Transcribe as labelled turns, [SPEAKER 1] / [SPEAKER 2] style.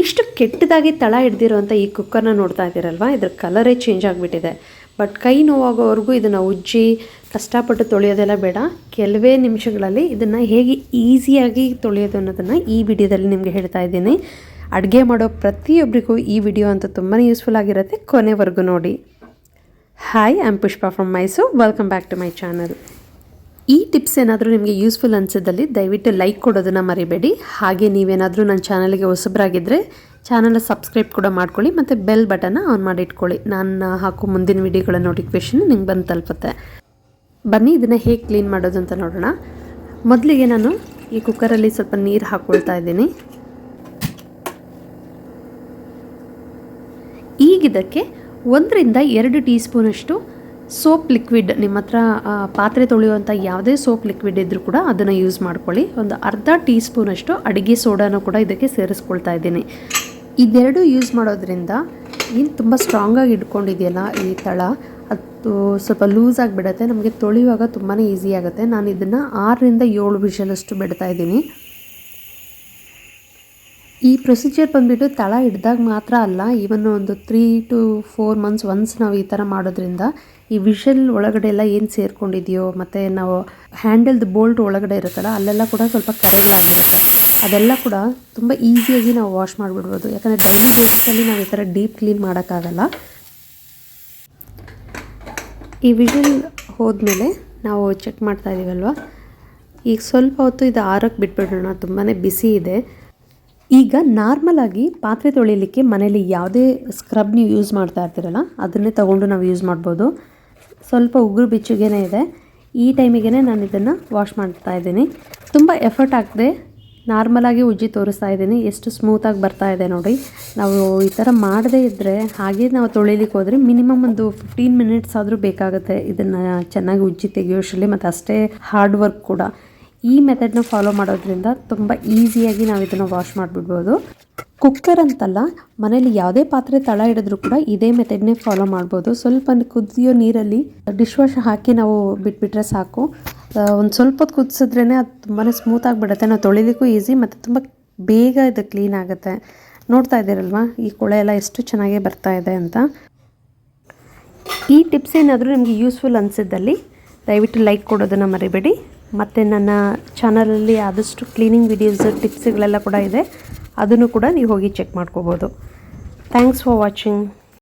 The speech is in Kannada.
[SPEAKER 1] ಇಷ್ಟು ಕೆಟ್ಟದಾಗಿ ತಳ ಹಿಡ್ದಿರೋಂಥ ಈ ಕುಕ್ಕರ್ನ ನೋಡ್ತಾ ಇದ್ದೀರಲ್ವ? ಇದ್ರ ಕಲರೇ ಚೇಂಜ್ ಆಗಿಬಿಟ್ಟಿದೆ. ಬಟ್ ಕೈ ನೋವಾಗೋವರೆಗೂ ಇದನ್ನು ಉಜ್ಜಿ, ಕಷ್ಟಪಟ್ಟು ತೊಳೆಯೋದೆಲ್ಲ ಬೇಡ. ಕೆಲವೇ ನಿಮಿಷಗಳಲ್ಲಿ ಇದನ್ನು ಹೇಗೆ ಈಸಿಯಾಗಿ ತೊಳೆಯೋದು ಅನ್ನೋದನ್ನು ಈ ವಿಡಿಯೋದಲ್ಲಿ ನಿಮಗೆ ಹೇಳ್ತಾ ಇದ್ದೀನಿ. ಅಡುಗೆ ಮಾಡೋ ಪ್ರತಿಯೊಬ್ಬರಿಗೂ ಈ ವಿಡಿಯೋ ಅಂತೂ ತುಂಬಾ ಯೂಸ್ಫುಲ್ ಆಗಿರುತ್ತೆ. ಕೊನೆವರೆಗೂ ನೋಡಿ. Hi am Pushpa from Mysuru welcome back to my channel tips ಏನಾದರೂ ನಿಮಗೆ ಯೂಸ್ಫುಲ್ ಅನಿಸಿದಲ್ಲಿ ದಯವಿಟ್ಟು ಲೈಕ್ ಕೊಡೋದನ್ನು ಮರಿಬೇಡಿ. ಹಾಗೆ ನೀವೇನಾದರೂ ನನ್ನ ಚಾನಲ್ಗೆ ಹೊಸಬರಾಗಿದ್ದರೆ ಚಾನಲ್ನ ಸಬ್ಸ್ಕ್ರೈಬ್ ಕೂಡ ಮಾಡ್ಕೊಳ್ಳಿ ಮತ್ತು ಬೆಲ್ ಬಟನ್ನ ಆನ್ ಮಾಡಿ ಇಟ್ಕೊಳ್ಳಿ. ನಾನು ಹಾಕೋ ಮುಂದಿನ ವಿಡಿಯೋಗಳ ನೋಟಿಫಿಕೇಷನ್ ನಿಮ್ಗೆ ಬಂದು ತಲುಪುತ್ತೆ. ಬನ್ನಿ, ಇದನ್ನು ಹೇಗೆ ಕ್ಲೀನ್ ಮಾಡೋದು ಅಂತ ನೋಡೋಣ. ಮೊದಲಿಗೆ ನಾನು ಈ ಕುಕ್ಕರಲ್ಲಿ ಸ್ವಲ್ಪ ನೀರು ಹಾಕ್ಕೊಳ್ತಾ ಇದ್ದೀನಿ. ಈಗಿದ್ದಕ್ಕೆ ಒಂದರಿಂದ ಎರಡು ಟೀ ಸ್ಪೂನಷ್ಟು ಸೋಪ್ ಲಿಕ್ವಿಡ್ ನಿಮ್ಮ ಹತ್ರ ಪಾತ್ರೆ ತೊಳೆಯುವಂಥ ಯಾವುದೇ ಸೋಪ್ ಲಿಕ್ವಿಡ್ ಇದ್ದರೂ ಕೂಡ ಅದನ್ನು ಯೂಸ್ ಮಾಡ್ಕೊಳ್ಳಿ. ಒಂದು ಅರ್ಧ ಟೀ ಸ್ಪೂನಷ್ಟು ಅಡುಗೆ ಸೋಡಾನು ಕೂಡ ಇದಕ್ಕೆ ಸೇರಿಸ್ಕೊಳ್ತಾ ಇದ್ದೀನಿ. ಇದೆರಡು ಯೂಸ್ ಮಾಡೋದ್ರಿಂದ ಏನು ತುಂಬ ಸ್ಟ್ರಾಂಗಾಗಿ ಇಟ್ಕೊಂಡಿದೆಯಲ್ಲ ಈ ತಳ, ಅದು ಸ್ವಲ್ಪ ಲೂಸ್ ಆಗಿಬಿಡುತ್ತೆ, ನಮಗೆ ತೊಳೆಯುವಾಗ ತುಂಬಾ ಈಸಿ ಆಗುತ್ತೆ. ನಾನು ಇದನ್ನು ಆರರಿಂದ ಏಳು ವಿಷಲಷ್ಟು ಬಿಡ್ತಾ ಇದ್ದೀನಿ. ಈ ಪ್ರೊಸೀಜರ್ ಬಂದುಬಿಟ್ಟು ತಳ ಹಿಡ್ದಾಗ ಮಾತ್ರ ಅಲ್ಲ ಈವನ್ ಒಂದು three two four months once ನಾವು ಈ ಥರ ಮಾಡೋದ್ರಿಂದ ಈ ವಿಷಲ್ ಒಳಗಡೆ ಎಲ್ಲ ಏನು ಸೇರ್ಕೊಂಡಿದೆಯೋ, ಮತ್ತು ನಾವು ಹ್ಯಾಂಡಲ್ದು ಬೋಲ್ಟ್ ಒಳಗಡೆ ಇರುತ್ತಲ್ಲ, ಅಲ್ಲೆಲ್ಲ ಕೂಡ ಸ್ವಲ್ಪ ಕರೆಗಳಾಗಿರುತ್ತೆ ಅದೆಲ್ಲ ಕೂಡ ತುಂಬ ಈಸಿಯಾಗಿ ನಾವು ವಾಶ್ ಮಾಡಿಬಿಡ್ಬೋದು. ಯಾಕಂದರೆ ಡೈಲಿ ಬೇಸಿಸಲ್ಲಿ ನಾವು ಈ ಥರ ಡೀಪ್ ಕ್ಲೀನ್ ಮಾಡೋಕ್ಕಾಗಲ್ಲ. ಈ ವಿಷಲ್ ಹೋದ್ಮೇಲೆ ನಾವು ಚೆಕ್ ಮಾಡ್ತಾ ಇದ್ದೀವಲ್ವ ಈಗ ಸ್ವಲ್ಪ ಹೊತ್ತು ಇದು ಆರಕ್ಕೆ ಬಿಟ್ಬಿಡೋಣ ತುಂಬಾ ಬಿಸಿ ಇದೆ. ಈಗ ನಾರ್ಮಲ್ ಆಗಿ ಪಾತ್ರೆ ತೊಳಿಲಿಕ್ಕೆ ಮನೇಲಿ ಯಾವುದೇ ಸ್ಕ್ರಬ್ ನೀವು ಯೂಸ್ ಮಾಡ್ತಾ ಇರ್ತೀರಲ್ಲ, ಅದನ್ನೇ ತಗೊಂಡು ನಾವು ಯೂಸ್ ಮಾಡ್ಬೋದು. ಸ್ವಲ್ಪ ಉಗುರು ಬಿಚ್ಚುಗೇನೆ ಇದೆ. ಈ ಟೈಮಿಗೆ ನಾನು ಇದನ್ನು ವಾಶ್ ಮಾಡ್ತಾ ಇದ್ದೀನಿ. ತುಂಬ ಎಫರ್ಟ್ ಆಗದೆ ನಾರ್ಮಲಾಗಿ ಉಜ್ಜಿ ತೋರಿಸ್ತಾ ಇದ್ದೀನಿ. ಎಷ್ಟು ಸ್ಮೂತಾಗಿ ಬರ್ತಾ ಇದೆ ನೋಡಿ. ನಾವು ಈ ಥರ ಮಾಡದೇ ಇದ್ದರೆ ಹಾಗೆ ನಾವು ತೊಳಿಲಿಕ್ಕೆ ಹೋದರೆ ಮಿನಿಮಮ್ ಒಂದು ಫಿಫ್ಟೀನ್ ಮಿನಿಟ್ಸ್ ಆದರೂ ಬೇಕಾಗುತ್ತೆ ಇದನ್ನು ಚೆನ್ನಾಗಿ ಉಜ್ಜಿ ತೆಗೆಯೋಷ್ಟರಲ್ಲಿ. ಮತ್ತು ಅಷ್ಟೇ ಹಾರ್ಡ್ ವರ್ಕ್ ಕೂಡ. ಈ ಮೆಥಡ್ನ ಫಾಲೋ ಮಾಡೋದ್ರಿಂದ ತುಂಬ ಈಸಿಯಾಗಿ ನಾವು ಇದನ್ನು ವಾಶ್ ಮಾಡಿಬಿಡ್ಬೋದು. ಕುಕ್ಕರ್ ಅಂತಲ್ಲ, ಮನೇಲಿ ಯಾವುದೇ ಪಾತ್ರೆ ತಳ ಹಿಡಿದ್ರೂ ಕೂಡ ಇದೇ ಮೆಥಡ್ನೇ ಫಾಲೋ ಮಾಡ್ಬೋದು. ಸ್ವಲ್ಪ ಕುದಿಯೋ ನೀರಲ್ಲಿ ಡಿಶ್ ವಾಶ್ ಹಾಕಿ ನಾವು ಬಿಟ್ಬಿಟ್ರೆ ಸಾಕು. ಒಂದು ಸ್ವಲ್ಪ ಹೊತ್ತು ಕುದಿಸಿದ್ರೇ ಅದು ತುಂಬಾ ಸ್ಮೂತ್ ಆಗಿಬಿಡುತ್ತೆ. ನಾವು ತೊಳಿಲಿಕ್ಕೂ ಈಸಿ ಮತ್ತು ತುಂಬ ಬೇಗ ಇದು ಕ್ಲೀನ್ ಆಗುತ್ತೆ. ನೋಡ್ತಾ ಇದ್ದೀರಲ್ವಾ? ಈ ಕೊಳೆ ಎಲ್ಲ ಎಷ್ಟು ಚೆನ್ನಾಗಿ ಬರ್ತಾ ಇದೆ ಅಂತ. ಈ ಟಿಪ್ಸ್ ಏನಾದರೂ ನಿಮಗೆ ಯೂಸ್ಫುಲ್ ಅನಿಸಿದ್ದಲ್ಲಿ ದಯವಿಟ್ಟು ಲೈಕ್ ಕೊಡೋದನ್ನು ಮರಿಬೇಡಿ. ಮತ್ತು ನನ್ನ ಚಾನಲಲ್ಲಿ ಆದಷ್ಟು ಕ್ಲೀನಿಂಗ್ ವಿಡಿಯೋಸ್, ಟಿಪ್ಸ್ಗಳೆಲ್ಲ ಕೂಡ ಇದೆ. ಅದನ್ನು ಕೂಡ ನೀವು ಹೋಗಿ ಚೆಕ್ ಮಾಡ್ಕೋಬೋದು. Thanks for watching